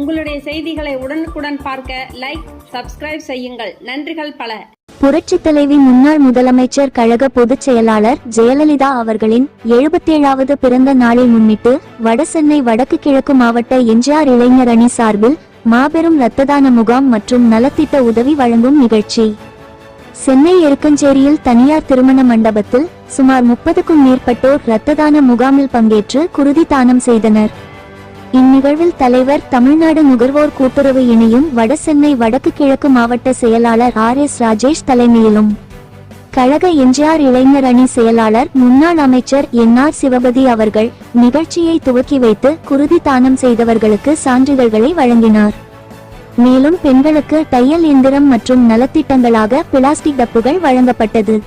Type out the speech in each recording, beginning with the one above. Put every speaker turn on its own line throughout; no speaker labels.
உங்களுடைய செய்திகளை உடனுக்குடன் பார்க்க லைக் சப்ஸ்கிரைப் செய்யுங்கள். நன்றிகள் பல.
புரட்சித் தலைவி முன்னாள் முதலமைச்சர் கழக பொதுச் செயலாளர் ஜெயலலிதா அவர்களின் எழுபத்தேழாவது பிறந்த நாளை முன்னிட்டு வடசென்னை வடக்கு கிழக்கு மாவட்ட எம்ஜிஆர் இளைஞர் அணி சார்பில் மாபெரும் இரத்த தான முகாம் மற்றும் நலத்திட்ட உதவி வழங்கும் நிகழ்ச்சி. சென்னை எருக்கஞ்சேரியில் தனியார் திருமண மண்டபத்தில் சுமார் முப்பதுக்கும் மேற்பட்டோர் இரத்த தான முகாமில் பங்கேற்று குருதி தானம் செய்தனர். இந்நிகழ்வில் தலைவர் தமிழ்நாடு நுகர்வோர் கூட்டுறவு இணையும் வடசென்னை வடக்கு கிழக்கு மாவட்ட செயலாளர் ஆர் எஸ் ராஜேஷ் தலைமையிலும். கழக எம்ஜிஆர் இளைஞர் அணி செயலாளர் முன்னாள் அமைச்சர் என் ஆர் சிவபதி அவர்கள் நிகழ்ச்சியை துவக்கி வைத்து குருதி தானம் செய்தவர்களுக்கு சான்றிதழ்களை வழங்கினார். மேலும் பெண்களுக்கு தையல் இயந்திரம் மற்றும் நலத்திட்டங்களாக பிளாஸ்டிக் டப்புகள் வழங்கப்பட்டது.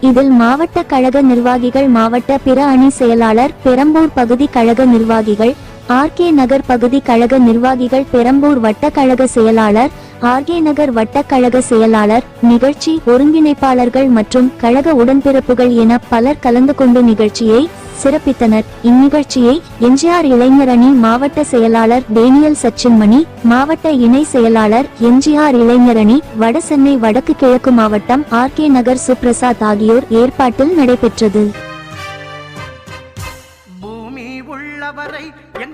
இதில் மாவட்ட கழக நிர்வாகிகள் மாவட்ட பிற அணி செயலாளர் பெரம்பூர் பகுதி கழக நிர்வாகிகள் ஆர்கே நகர் பகுதி கழக நிர்வாகிகள் பெரம்பூர் வட்ட கழக செயலாளர் ஆர்கே நகர் வட்ட கழக செயலாளர் நிகழ்ச்சி ஒருங்கிணைப்பாளர்கள் மற்றும் கழக உடன்பிறப்புகள் என பலர் கலந்து கொண்டு நிகழ்ச்சியை சிறப்பித்தனர். இந்நிகழ்ச்சியை எம்ஜிஆர் இளைஞர் அணி மாவட்ட செயலாளர் டேனியல் சச்சின்மணி மாவட்ட இணை செயலாளர் எம்ஜிஆர் இளைஞர் அணி வடசென்னை வடக்கு கிழக்கு மாவட்டம் ஆர்கே நகர் சுப்ரசாத் ஆகியோர் ஏற்பாட்டில் நடைபெற்றது.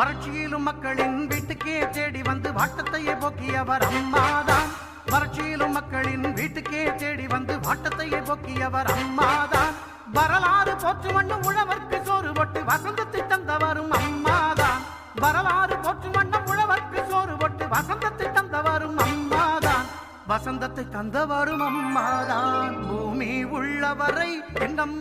வறட்சியிலும் மக்களின் வீட்டுக்கே தேடி வந்து வாட்டத்தையே போக்கியவர் அம்மாதான். வறட்சியிலும் மக்களின் வீட்டுக்கே தேடி வந்து வாட்டத்தையே போக்கியவர் அம்மாதான். வரலாறு போற்று மண்ணும் உழவர்க்கு சோறு போட்டு வசந்தத்தை தந்தவரும் அம்மாதான். வரலாறு போற்று மண்ணும் உழவர்க்கு சோறு போட்டு வசந்தத்தை தந்தவரும் அம்மாதான். வசந்தத்தை தந்தவரும் அம்மாதான். பூமி உள்ளவரை எங்கம்மா